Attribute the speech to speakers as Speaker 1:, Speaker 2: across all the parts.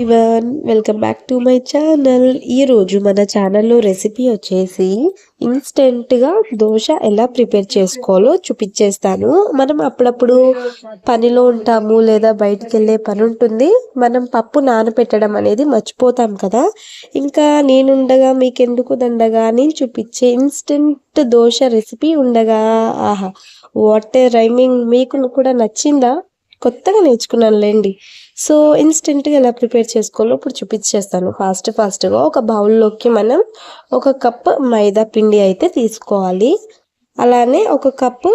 Speaker 1: One welcome back to my channel ఈరోజు మన ఛానల్లో రెసిపీ వచ్చేసి ఇన్స్టెంట్గా దోశ ఎలా ప్రిపేర్ చేసుకోవాలో చూపించేస్తాను. మనం అప్పుడప్పుడు పనిలో ఉంటాము లేదా బయటికి వెళ్ళే పని ఉంటుంది. మనం పప్పు నానబెట్టడం అనేది మర్చిపోతాం కదా. ఇంకా నేనుండగా మీకెందుకు దండగా నేను చూపించే ఇన్స్టెంట్ దోశ రెసిపీ ఉండగా ఆహా వాట్ రైమింగ్ మీకు కూడా నచ్చిందా? కొత్తగా నేర్చుకున్నానులేండి. సో ఇన్స్టెంట్గా ఎలా ప్రిపేర్ చేసుకోవాలో ఇప్పుడు చూపించేస్తాను. ఫాస్ట్ ఫాస్ట్గా ఒక బౌల్లోకి మనం ఒక కప్ మైదా పిండి అయితే తీసుకోవాలి. అలానే ఒక కప్పు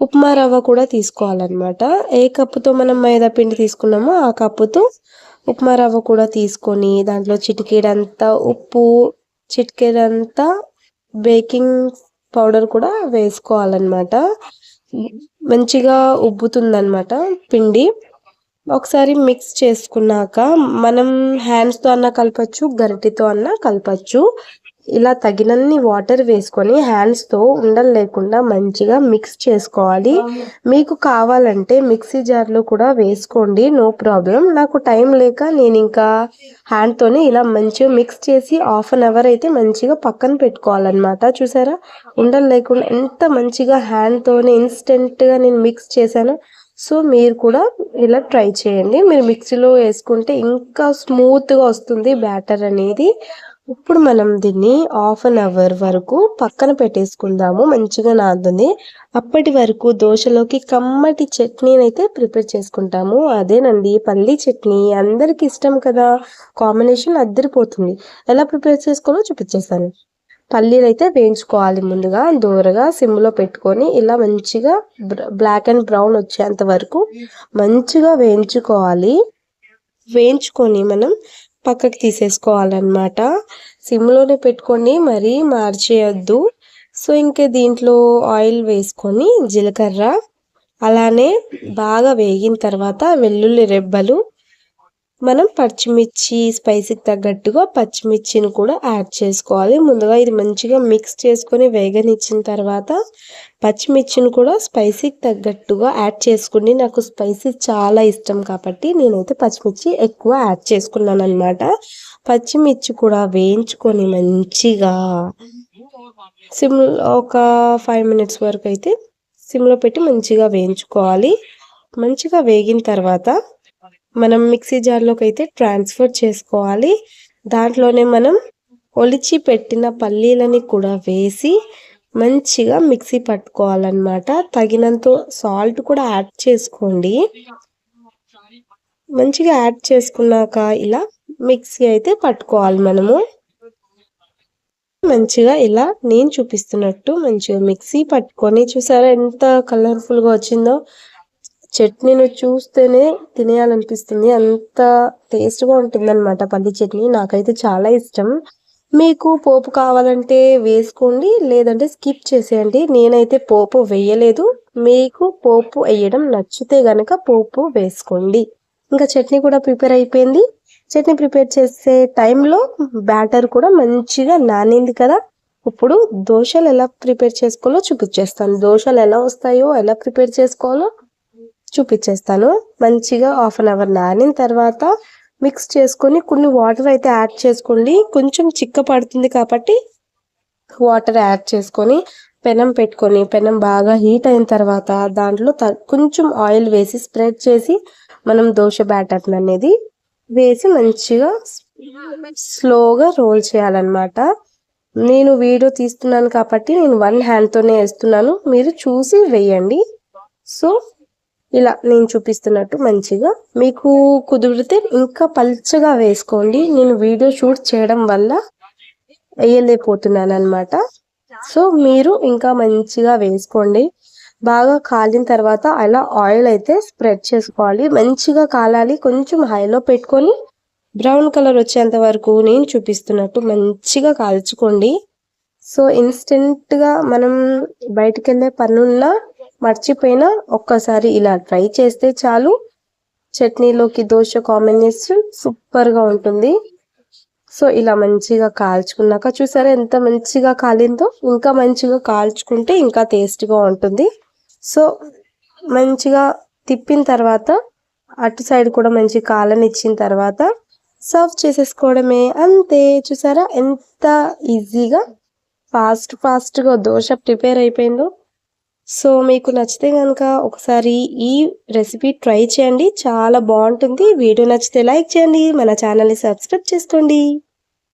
Speaker 1: ఉప్మా రవ్వ కూడా తీసుకోవాలన్నమాట. ఏ కప్పుతో మనం మైదా పిండి తీసుకున్నామో ఆ కప్పుతో ఉప్మా రవ్వ కూడా తీసుకొని దాంట్లో చిటికేడంతా ఉప్పు చిటికేడంతా బేకింగ్ పౌడర్ కూడా వేసుకోవాలన్నమాట. మంచిగా ఉబ్బుతుందన్నమాట పిండి. ఒకసారి మిక్స్ చేసుకున్నాక మనం హ్యాండ్స్తో అన్నా కలపచ్చు గరిటితో అన్నా కలపచ్చు. ఇలా తగినన్ని వాటర్ వేసుకొని హ్యాండ్స్తో ఉండలు లేకుండా మంచిగా మిక్స్ చేసుకోవాలి. మీకు కావాలంటే మిక్సీ జార్లో కూడా వేసుకోండి నో ప్రాబ్లం నాకు టైం లేక నేను ఇంకా హ్యాండ్తోనే ఇలా మంచిగా మిక్స్ చేసి హాఫ్ అన్ అవర్ అయితే మంచిగా పక్కన పెట్టుకోవాలన్నమాట. చూసారా? ఉండలు లేకుండా ఎంత మంచిగా హ్యాండ్తోనే ఇన్స్టెంట్గా నేను మిక్స్ చేశాను. సో మీరు కూడా ఇలా ట్రై చేయండి. మీరు మిక్సీలో వేసుకుంటే ఇంకా స్మూత్గా వస్తుంది బ్యాటర్ అనేది. ఇప్పుడు మనం దీన్ని హాఫ్ అన్ అవర్ వరకు పక్కన పెట్టేసుకుందాము. మంచిగా నాదుంది అప్పటి వరకు దోశలోకి కమ్మటి చట్నీని అయితే ప్రిపేర్ చేసుకుంటాము. అదేనండి పల్లీ చట్నీ. అందరికి ఇష్టం కదా. కాంబినేషన్ అద్దరిపోతుంది. ఎలా ప్రిపేర్ చేసుకోవాలో చూపించేస్తాను. పల్లీలు అయితే వేయించుకోవాలి ముందుగా దూరగా సిమ్లో పెట్టుకొని ఇలా మంచిగా బ్లాక్ అండ్ బ్రౌన్ వచ్చేంత వరకు మంచిగా వేయించుకోవాలి. వేయించుకొని మనం పక్కకి తీసేసుకోవాలన్నమాట. సిమ్లోనే పెట్టుకొని మరీ మార్చేయద్దు. సో ఇంకా దీంట్లో ఆయిల్ వేసుకొని జీలకర్ర అలానే బాగా వేగిన తర్వాత వెల్లుల్లి రెబ్బలు మనం పచ్చిమిర్చి స్పైసీకి తగ్గట్టుగా పచ్చిమిర్చిని కూడా యాడ్ చేసుకోవాలి. ముందుగా ఇది మంచిగా మిక్స్ చేసుకొని వేగనిచ్చిన తర్వాత పచ్చిమిర్చిని కూడా స్పైసీకి తగ్గట్టుగా యాడ్ చేసుకుని నాకు స్పైసీ చాలా ఇష్టం కాబట్టి నేనైతే పచ్చిమిర్చి ఎక్కువ యాడ్ చేసుకున్నాను అనమాట పచ్చిమిర్చి కూడా వేయించుకొని మంచిగా సిమ్ ఒక ఫైవ్ మినిట్స్ వరకు అయితే సిమ్లో పెట్టి మంచిగా వేయించుకోవాలి. మంచిగా వేగిన తర్వాత మనం మిక్సీ జార్లోకి అయితే ట్రాన్స్ఫర్ చేసుకోవాలి. దాంట్లోనే మనం ఒలిచి పెట్టిన పల్లీలని కూడా వేసి మంచిగా మిక్సీ పట్టుకోవాలన్నమాట. తగినంత సాల్ట్ కూడా యాడ్ చేసుకోండి. మంచిగా యాడ్ చేసుకున్నాక ఇలా మిక్సీ అయితే పట్టుకోవాలి మనము. మంచిగా ఇలా నేను చూపిస్తున్నట్టు మంచిగా మిక్సీ పట్టుకొని చూసారా ఎంత కలర్ఫుల్గా వచ్చిందో. చట్నీని చూస్తేనే తినేయాలనిపిస్తుంది. అంత టేస్ట్గా ఉంటుందన్నమాట పల్లి చట్నీ. నాకైతే చాలా ఇష్టం. మీకు పోపు కావాలంటే వేసుకోండి లేదంటే స్కిప్ చేసేయండి. నేనైతే పోపు వేయలేదు. మీకు పోపు వేయడం నచ్చితే గనక పోపు వేసుకోండి. ఇంకా చట్నీ కూడా ప్రిపేర్ అయిపోయింది. చట్నీ ప్రిపేర్ చేసే టైంలో బ్యాటర్ కూడా మంచిగా నానింది కదా. ఇప్పుడు దోశలు ఎలా ప్రిపేర్ చేసుకోవాలో చూపించేస్తాను. దోశలు ఎలా వస్తాయో ఎలా ప్రిపేర్ చేసుకోవాలో చూపించేస్తాను మంచిగా హాఫ్ అన్ అవర్ నానిన తర్వాత మిక్స్ చేసుకొని కొన్ని వాటర్ అయితే యాడ్ చేసుకోండి. కొంచెం చిక్క పడుతుంది కాబట్టి వాటర్ యాడ్ చేసుకొని పెనం పెట్టుకొని పెనం బాగా హీట్ అయిన తర్వాత దాంట్లో కొంచెం ఆయిల్ వేసి స్ప్రెడ్ చేసి మనం దోశ బ్యాటర్ అనేది వేసి మంచిగా స్లోగా రోల్ చేయాలన్నమాట. నేను వీడియో తీస్తున్నాను కాబట్టి నేను వన్ హ్యాండ్తోనే వేస్తున్నాను. మీరు చూసి వేయండి. సో ఇలా నేను చూపిస్తున్నట్టు మంచిగా. మీకు కుదిరితే ఇంకా పల్చగా వేసుకోండి. నేను వీడియో షూట్ చేయడం వల్ల వేయలేకపోతున్నాను అనమాట సో మీరు ఇంకా మంచిగా వేసుకోండి. బాగా కాలిన తర్వాత అలా ఆయిల్ అయితే స్ప్రెడ్ చేసుకోవాలి. మంచిగా కాలాలి. కొంచెం హైలో పెట్టుకొని బ్రౌన్ కలర్ వచ్చేంత వరకు నేను చూపిస్తున్నట్టు మంచిగా కాల్చుకోండి. సో ఇన్స్టెంట్గా మనం బయటకు వెళ్ళే పనున్నా మర్చిపోయినా ఒక్కసారి ఇలా ట్రై చేస్తే చాలు. చట్నీలోకి దోశ కాంబినేషన్ సూపర్గా ఉంటుంది. సో ఇలా మంచిగా కాల్చుకున్నాక చూసారా ఎంత మంచిగా కాలిందో? ఇంకా మంచిగా కాల్చుకుంటే ఇంకా టేస్ట్గా ఉంటుంది. సో మంచిగా తిప్పిన తర్వాత అటు సైడ్ కూడా మంచి కాలని ఇచ్చిన తర్వాత సర్వ్ చేసేసుకోవడమే. అంతే. చూసారా ఎంత ఈజీగా ఫాస్ట్ ఫాస్ట్గా దోశ ప్రిపేర్ అయిపోయిందో. సో మీకు నచ్చితే కనుక ఒకసారి ఈ రెసిపీ ట్రై చేయండి. చాలా బాగుంటుంది. వీడియో నచ్చితే లైక్ చేయండి. మన ఛానల్ని సబ్స్క్రైబ్ చేసుకోండి.